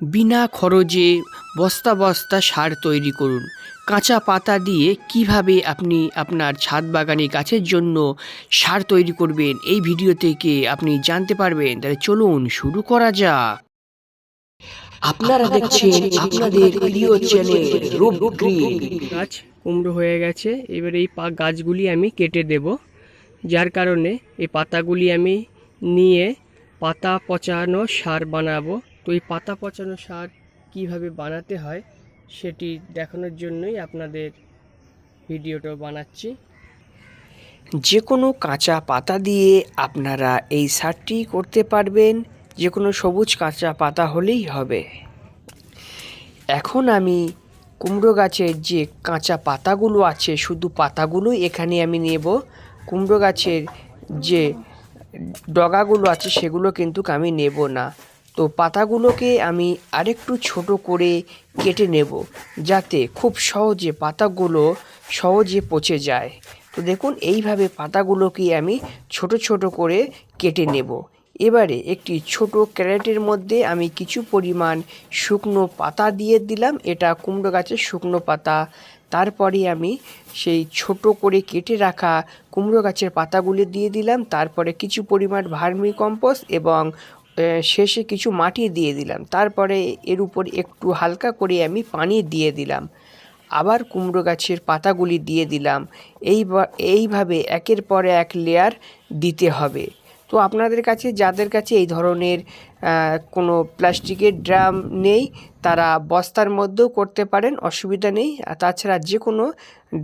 বিনা খরচে বস্তা বস্তা সার তৈরি করুন। কাঁচা পাতা দিয়ে কীভাবে আপনি আপনার ছাদ বাগানে গাছের জন্য সার তৈরি করবেন এই ভিডিও থেকে আপনি জানতে পারবেন। তাহলে চলুন শুরু করা যাক। আপনারা দেখছেন আপনাদের প্রিয় চ্যানেল রূপ গ্রিন। গাছ কুমড়ো হয়ে গেছে। এবার এই পা গাছগুলি আমি কেটে দেব। যার কারণে এই পাতাগুলি আমি নিয়ে পাতা পচানো সার বানাবো। এই পাতা পচানো সার কীভাবে বানাতে হয় সেটি দেখানোর জন্যই আপনাদের ভিডিওটা বানাচ্ছি। যে কোনো কাঁচা পাতা দিয়ে আপনারা এই সারটি করতে পারবেন যে কোনো সবুজ কাঁচা পাতা হলেই হবে। এখন আমি কুমড়ো গাছের যে কাঁচা পাতাগুলো আছে, শুধু পাতাগুলোই এখানে আমি নেব। কুমড়ো গাছের যে ডগাগুলো আছে, সেগুলো কিন্তু আমি নেব না। তো পাতাগুলোকে আমি আরেকটু ছোট করে কেটে নেব যাতে খুব সহজে পাতাগুলো সহজে পচে যায়। তো দেখুন, এইভাবে পাতাগুলোকে আমি ছোট ছোট করে কেটে নেব। এবারে একটি ছোট ক্যারেটের মধ্যে আমি কিছু পরিমাণ শুকনো পাতা দিয়ে দিলাম। এটা কুমড়ো গাছের শুকনো পাতা। তারপরে আমি সেই ছোট করে কেটে রাখা কুমড়ো গাছের পাতাগুলি দিয়ে দিলাম। তারপরে কিছু পরিমাণ ভার্মি কম্পোস্ট এবং শেষে কিছু মাটি দিয়ে দিলাম। তারপরে এর উপর একটু হালকা করে আমি পানি দিয়ে দিলাম। আবার কুমড়ো গাছের পাতাগুলি দিয়ে দিলাম। এই এইভাবে একের পর এক লেয়ার দিতে হবে। তো আপনাদের কাছে, যাদের কাছে এই ধরনের কোনো প্লাস্টিকের ড্রাম নেই, তারা বস্তার মধ্যেও করতে পারেন, অসুবিধা নেই। তাছাড়া যে কোনো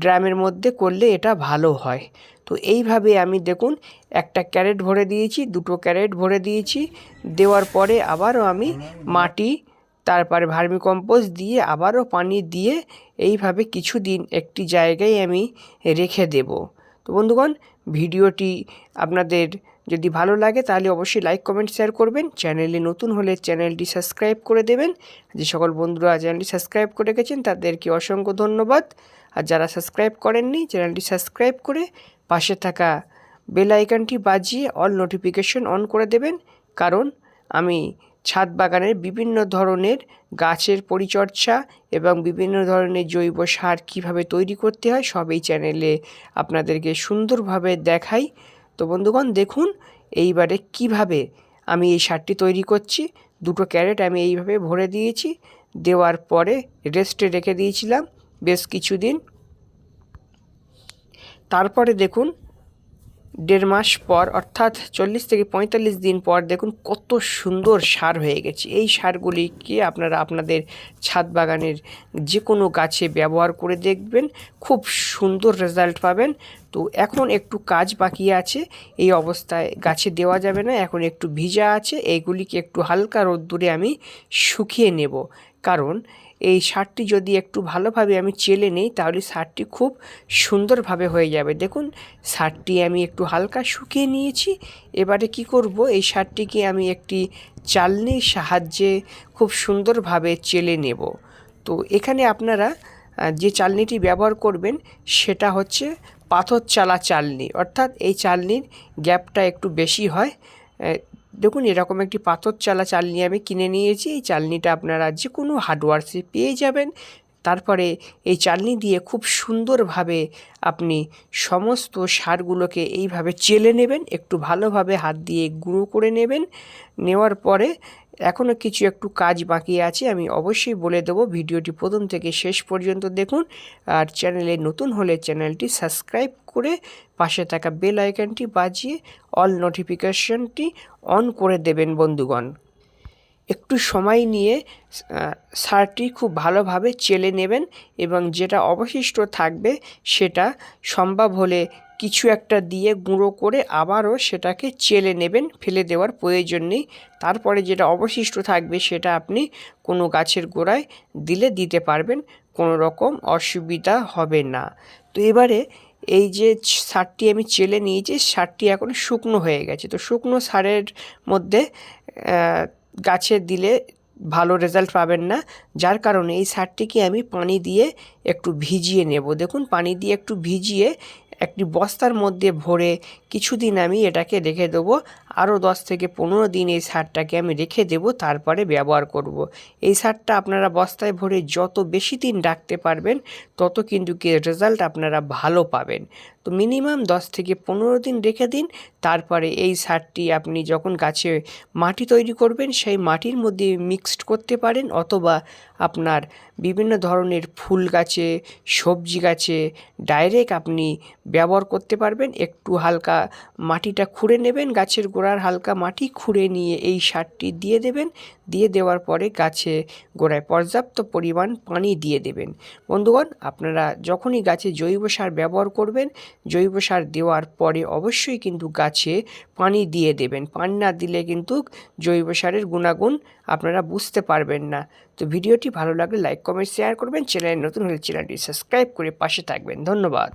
ড্রামের মধ্যে করলে এটা ভালো হয়। তো এইভাবে আমি দেখুন, একটা ক্যারেট ভরে দিয়েছি, দুটো ক্যারেট ভরে দিয়েছি। দেওয়ার পরে আবারও আমি মাটি, তারপরে ভার্মি কম্পোস্ট দিয়ে আবারও পানি দিয়ে এইভাবে কিছুদিন একটি জায়গায় আমি রেখে দেব। তো বন্ধুগণ, ভিডিওটি আপনাদের যদি ভালো লাগে, তাহলে অবশ্যই লাইক কমেন্ট শেয়ার করবেন। চ্যানেলে নতুন হলে চ্যানেলটি সাবস্ক্রাইব করে দেবেন। যে সকল বন্ধুরা চ্যানেলটি সাবস্ক্রাইব করে গেছেন, তাদেরকে অসংখ্য ধন্যবাদ। আর যারা সাবস্ক্রাইব করেননি চ্যানেলটি সাবস্ক্রাইব করে পাশে থাকা বেল আইকনটি বাজিয়ে অল নোটিফিকেশন অন করে দেবেন। কারণ আমি ছাদ বাগানের বিভিন্ন ধরনের গাছের পরিচর্যা এবং বিভিন্ন ধরনের জৈব সার কীভাবে তৈরি করতে হয়, সব এই চ্যানেলে আপনাদেরকে সুন্দরভাবে দেখাই। তো বন্ধুগণ, দেখুন এইবারে কীভাবে আমি এই শার্টটি তৈরি করছি। দুটো ক্যারেট আমি এইভাবে ভরে দিয়েছি। দেওয়ার পরে রেস্টে রেখে দিয়েছিলাম বেশ কিছুদিন। তারপরে দেখুন দেড় মাস পর, অর্থাৎ চল্লিশ থেকে পঁয়তাল্লিশ দিন পর, দেখুন কত সুন্দর সার হয়ে গেছে। এই সারগুলিকে আপনারা আপনাদের ছাদ বাগানের যে কোনো গাছে ব্যবহার করে দেখবেন, খুব সুন্দর রেজাল্ট পাবেন। তো এখন একটু কাজ বাকি আছে, এই অবস্থায় গাছে দেওয়া যাবে না, এখন একটু ভিজা আছে, এইগুলিকে একটু হালকা রোদ্দুরে আমি শুকিয়ে নেব। কারণ এই সারটি যদি একটু ভালোভাবে আমি চেলে নিই, তাহলে সারটি খুব সুন্দরভাবে হয়ে যাবে। দেখুন সারটি আমি একটু হালকা শুকিয়ে নিয়েছি। এবারে কি করব? এই সারটিকে আমি একটি চালনির সাহায্যে খুব সুন্দরভাবে চেলে নেব। তো এখানে আপনারা যে চালনিটি ব্যবহার করবেন, সেটা হচ্ছে পাথর চালা চালনি। অর্থাৎ এই চালনির গ্যাপটা একটু বেশি হয়। দেখুন, এরকম একটি পাথর চালা চালনি আমি কিনে নিয়েছি। এই চালনিটা আপনারা যে কোনো হার্ডওয়ার্সে পেয়ে যাবেন। তারপরে এই চালনি দিয়ে খুব সুন্দরভাবে আপনি সমস্ত সারগুলোকে এইভাবে চেলে নেবেন, একটু ভালোভাবে হাত দিয়ে গুঁড়ো করে নেবেন। নেওয়ার পরে এখনও কিছু একটু কাজ বাকি আছে, আমি অবশ্যই বলে দেবো। ভিডিওটি প্রথম থেকে শেষ পর্যন্ত দেখুন আর চ্যানেলে নতুন হলে চ্যানেলটি সাবস্ক্রাইব করে পাশে থাকা বেল আইকনটি বাজিয়ে অল নোটিফিকেশনটি অন করে দেবেন বন্ধুগণ। একটু সময় নিয়ে সারটি খুব ভালোভাবে চেলে নেবেন এবং যেটা অবশিষ্ট থাকবে সেটা সম্ভব হলে কিছু একটা দিয়ে গুঁড়ো করে আবারও সেটাকে চেলে নেবেন, ফেলে দেওয়ার প্রয়োজন নেই। তারপরে যেটা অবশিষ্ট থাকবে সেটা আপনি কোনো গাছের গোড়ায় দিলে দিতে পারবেন, কোনো রকম অসুবিধা হবে না। তো এবারে এই যে সারটি আমি চেলে নিয়েছি সারটি এখন শুকনো হয়ে গেছে। তো শুকনো সারের মধ্যে গাছে দিলে ভালো রেজাল্ট পাবেন না। যার কারণে এই সারটিকে আমি পানি দিয়ে একটু ভিজিয়ে নেব। দেখুন, পানি দিয়ে একটু ভিজিয়ে একটি বস্তার মধ্যে ভরে কিছুদিন আমি এটাকে রেখে দেবো। আরও দশ থেকে পনেরো দিন এই সারটাকে আমি রেখে দেব, তারপরে ব্যবহার করব। এই সারটা আপনারা বস্তায় ভরে যত বেশি দিন রাখতে পারবেন, তত কিন্তু কি রেজাল্ট আপনারা ভালো পাবেন। তো মিনিমাম দশ থেকে পনেরো দিন রেখে দিন, তারপরে এই সারটি আপনি যখন গাছে মাটি তৈরি করবেন, সেই মাটির মধ্যে মিক্সড করতে পারেন, অথবা আপনার বিভিন্ন ধরনের ফুল গাছে, সবজি গাছে ডাইরেক্ট আপনি ব্যবহার করতে পারবেন। একটু হালকা মাটিটা খুঁড়ে নেবেন গাছের গোড়ার হালকা মাটি খুঁড়ে নিয়ে এই সারটি দিয়ে দেবেন। দিয়ে দেওয়ার পরে গাছে গোড়ায় পর্যাপ্ত পরিমাণ পানি দিয়ে দেবেন। বন্ধুগণ, আপনারা যখনই গাছে জৈব সার ব্যবহার করবেন, জৈব সার দেওয়ার পরে অবশ্যই কিন্তু গাছে পানি দিয়ে দেবেন। পানি না দিলে কিন্তু জৈব সারের গুণাগুণ আপনারা বুঝতে পারবেন না। তো ভিডিওটি ভালো লাগলে লাইক, কমেন্ট, শেয়ার করবেন। চ্যানেলে নতুন হলে চ্যানেলটি সাবস্ক্রাইব করে পাশে থাকবেন। ধন্যবাদ।